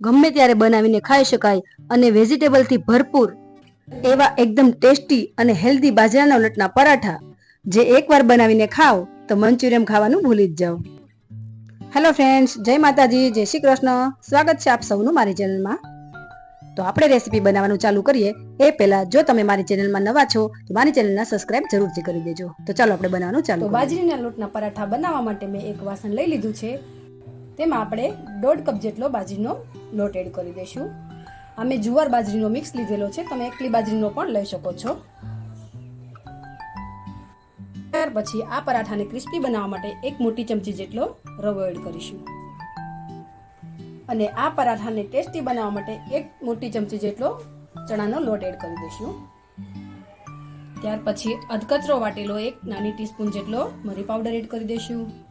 ગમે ત્યારે બનાવીને ખાઈ શકાય અને વેજીટેબલથી ભરપૂર એવા એકદમ ટેસ્ટી અને હેલ્ધી બાજરાના લોટના પરાઠા જે એકવાર બનાવીને ખાઓ તો મંચુરિયમ ખાવાનું ભૂલી જ જાઓ. હેલો ફ્રેન્ડ્સ જય માતાજી જય શ્રી કૃષ્ણ. સ્વાગત છે આપ સૌનું મારી ચેનલમાં. તો આપણે રેસીપી બનાવવાનું ચાલુ કરીએ. એ પહેલા જો તમે મારી ચેનલમાં નવા છો તો મારી ચેનલના સબસ્ક્રાઇબ જરૂરથી કરી દેજો. તો ચાલો આપણે બનાવવાનું ચાલુ બાજરીના લોટના પરાઠા બનાવવા માટે મેં એક વાસણ લઈ લીધું છે. તેમાં આપણે દોઢ કપ જેટલો બાજરીનો લોટ એડ કરી દઈશું. આ મેં જુવાર બાજરીનો મિક્સ લીધેલો છે, તમે એકલી બાજરીનો પણ લઈ શકો છો. ત્યાર પછી આ પરાઠાને ક્રિસ્પી બનાવવા માટે એક મોટી ચમચી જેટલો રવો એડ કરીશું. અને આ પરાઠાને ટેસ્ટી બનાવવા માટે એક મોટી ચમચી જેટલો ચણાનો લોટ એડ કરી દઈશું. ત્યાર પછી અધકચરો વાટેલો એક નાની ટીસ્પૂન જેટલો મરી પાવડર એડ કરી દઈશું.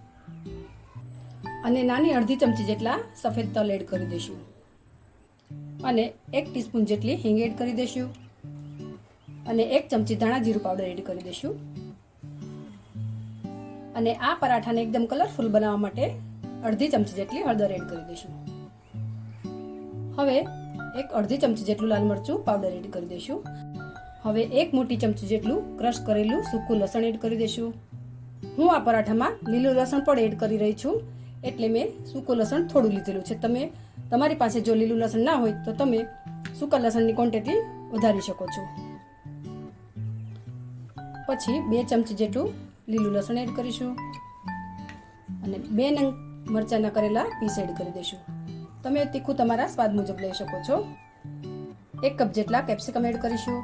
અને નાની અડધી ચમચી જેટલા સફેદ તલ એડ કરી દઈશું. અને એક ટીસ્પૂન જેટલી હિંગ એડ કરી દઈશું. અને એક ચમચી ધાણા જીરું પાવડર એડ કરી દઈશું. અને આ પરાઠાને એકદમ કલરફુલ બનાવવા માટે અડધી ચમચી જેટલી હળદર એડ કરી દઈશું. હવે એક અડધી ચમચી જેટલું લાલ મરચું પાવડર એડ કરી દઈશું. હવે એક મોટી ચમચી જેટલું ક્રશ કરેલું સૂકું લસણ એડ કરી દઈશું. હું આ પરાઠામાં લીલું લસણ પણ એડ કરી રહી છું. એટલે મેં સૂકું લસણ થોડું લીધેલું છે. તમે તમારી પાસે જો લીલું લસણ ના હોય તો તમે સૂકા લસણની ક્વોન્ટિટી વધારી શકો છો. પછી બે ચમચી જેટલું લીલું લસણ એડ કરીશું અને બે નંગ મરચાંના કરેલા પીસ એડ કરી દઈશું. તમે તીખું તમારા સ્વાદ મુજબ લઈ શકો છો. એક કપ જેટલા કેપ્સિકમ એડ કરીશું.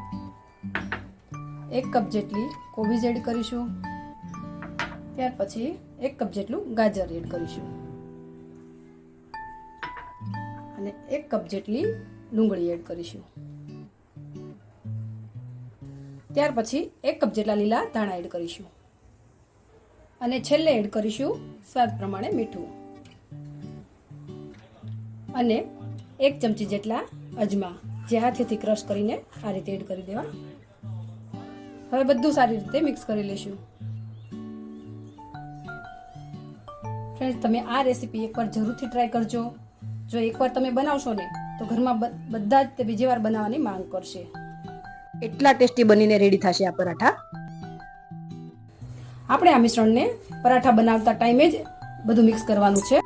એક કપ જેટલી કોબીજ એડ કરીશું. ત્યાર પછી એક કપ જેટલું ગાજર એડ કરીશું. અને એક કપ જેટલી ડુંગળી એડ કરીશું. ત્યાર પછી એક કપ જેટલા લીલા ધાણા એડ કરીશું. અને છેલ્લે એડ કરીશું સ્વાદ પ્રમાણે મીઠું. અને એક ચમચી જેટલા અજમા, જે હાથેથી ક્રશ કરીને આ રીતે એડ કરી દેવા. હવે બધું સારી રીતે મિક્સ કરી લઈશું ફ્રેન્ડ્સ તમે આ રેસીપી એકવાર જરૂરથી ટ્રાય કરજો. જો એકવાર તમે બનાવશો ને તો ઘરમાં બધા જ તે બીજી વાર બનાવવાની માંગ કરશે. એટલા ટેસ્ટી બનીને રેડી થશે આ પરાઠા. આપણે આ મિશ્રણને પરાઠા બનાવતા ટાઈમે જ બધું મિક્સ કરવાનું છે.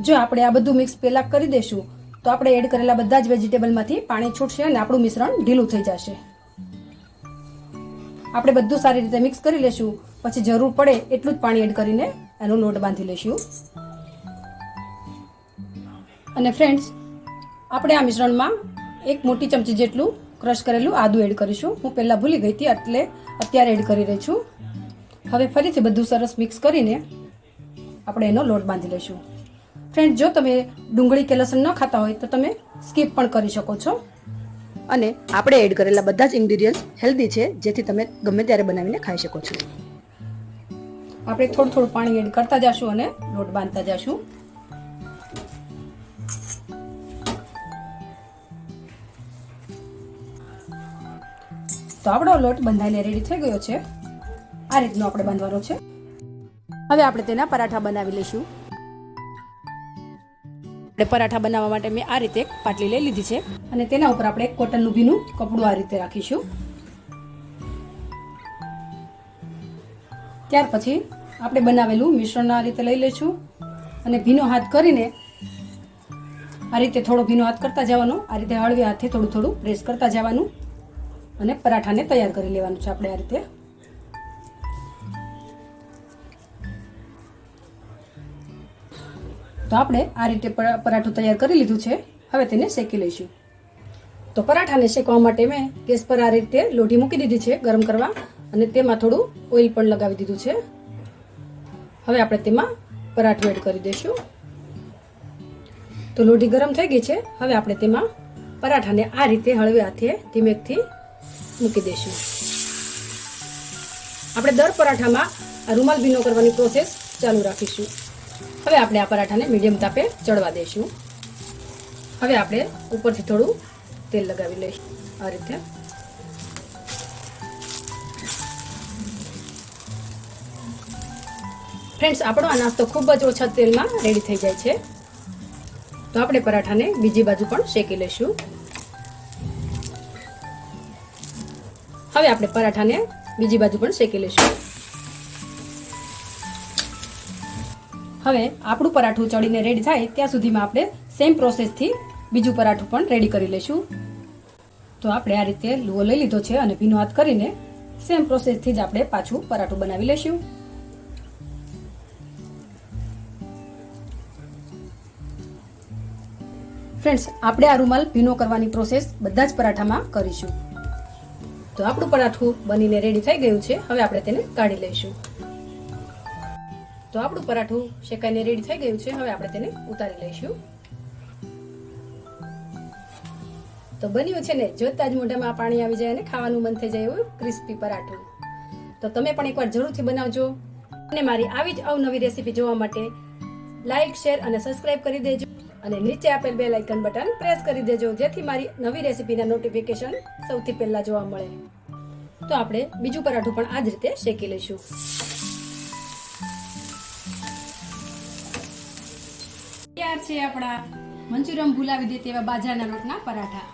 જો આપણે આ બધું મિક્સ પહેલા કરી દેશું તો આપણે એડ કરેલા બધા જ વેજીટેબલમાંથી પાણી છૂટશે અને આપણું મિશ્રણ ઢીલું થઈ જશે. આપણે બધું સારી રીતે મિક્સ કરી લેશું. પછી જરૂર પડે એટલું જ પાણી એડ કરીને એનો લોટ બાંધી લઈશું. અને ફ્રેન્ડ્સ આપણે આ મિશ્રણમાં એક મોટી ચમચી જેટલું ક્રશ કરેલું આદુ એડ કરીશું. હું પહેલાં ભૂલી ગઈ હતી, એટલે અત્યારે એડ કરી રહી છું. હવે ફરીથી બધું સરસ મિક્સ કરીને આપણે એનો લોટ બાંધી લઈશું. ફ્રેન્ડ જો તમે ડુંગળી કે લસણ ન ખાતા હોય, તો તમે સ્કીપ પણ કરી શકો છો. અને આપણે એડ કરેલા બધા જ ઇન્ગ્રીડિયન્ટ હેલ્ધી છે, જેથી તમે ગમે ત્યારે બનાવીને ખાઈ શકો છો. આપણે થોડું થોડું પાણી એડ કરતા જશું અને લોટ બાંધતા જશું. તો આપણો લોટ બંધાઈને રેડી થઈ ગયો છે. આ રીતનો આપણે બાંધવાનો છે. હવે આપણે તેના પરાઠા બનાવી લઈશું. આપણે પરાઠા બનાવવા માટે મેં આ રીતે એક પાટલી લઈ લીધી છે. અને તેના ઉપર આપણે કોટનનું ભીનું કપડું આ રીતે રાખીશું. ત્યાર પછી આપણે બનાવેલું મિશ્રણ આ રીતે લઈ લઈશું. અને ભીનો હાથ કરીને આ રીતે થોડો ભીનો હાથ કરતા જવાનો, આ રીતે હળવી હાથથી થોડું થોડું પ્રેસ કરતા જવાનું અને પરાઠાને તૈયાર કરી લેવાનું છે આપણે આ રીતે. તો આપણે આ રીતે પર- પરાઠું તૈયાર કરી લીધું છે. હવે તેને શેકી લઈશું. તો પરાઠાને શેકવા માટે મેં ગેસ પર આ રીતે લોઢી મૂકી દીધી છે ગરમ કરવા. અને તેમાં થોડું ઓઇલ પણ લગાવી દીધું છે. હવે આપણે તેમાં પરાઠું એડ કરી દઈશું. તો લોઢી ગરમ થઈ ગઈ છે. હવે આપણે તેમાં પરાઠાને આ રીતે હળવે હાથે ધીમેકથી મૂકી દઈશું. આપણે દર પરાઠામાં આ રૂમાલ ભીનો કરવાની પ્રોસેસ ચાલુ રાખીશું. હવે આપણે આ પરાઠાને મીડિયમ તાપે ચડવા દઈશું. હવે આપણે ઉપરથી થોડું તેલ લગાવી લઈશું. આ રીતે ફ્રેન્ડ્સ, આપણો આ નાસ્તો ખૂબ જ ઓછા તેલમાં રેડી થઈ જાય છે. તો આપણે પરાઠાને બીજી બાજુ પણ શેકી લઈશું. હવે આપણે પરાઠાને બીજી બાજુ પણ શેકી લઈશું. હવે આપણું પરાઠું ચડીને રેડી થાય ત્યાં સુધીમાં આપણે સેમ પ્રોસેસથી બીજું પરાઠું પણ રેડી કરી લઈશું. તો આપણે આ રીતે લુઓ લઈ લીધો છે અને ભીનો હાથ કરીને સેમ પ્રોસેસથી જ આપણે પાછું પરાઠું બનાવી લઈશું. ફ્રેન્ડ્સ આપણે આ રૂમાલ ભીનો કરવાની પ્રોસેસ બધા જ પરાઠામાં કરીશું. તો આપણું પરાઠું બનીને રેડી થઈ ગયું છે. હવે આપણે તેને કાઢી લઈશું. તો આપણું પરાઠું શેકાઈને રેડી થઈ ગયું છે. હવે આપણે તેને ઉતારી લઈશું. તો બન્યું છે ને જોતા જ મોઢામાં પાણી આવી જાય અને ખાવાનું મન થઈ જાય એવું ક્રિસ્પી પરાઠું. તો તમે પણ એકવાર જરૂરથી બનાવજો. અને મારી આવી જ અવનવી રેસીપી જોવા માટે લાઇક શેર અને સબસ્ક્રાઇબ કરી દેજો. અને નીચે આપેલ બે લાઇકન બટન પ્રેસ કરી દેજો, જેથી મારી નવી રેસીપીના નોટિફિકેશન સૌથી પહેલા જોવા મળે. તો આપણે બીજું પરાઠું પણ આ જ રીતે શેકી લઈશું. તૈયાર છે આપણા મંચુરમ ભૂલાવી દે તેવા બાજરાના રોટના પરાઠા.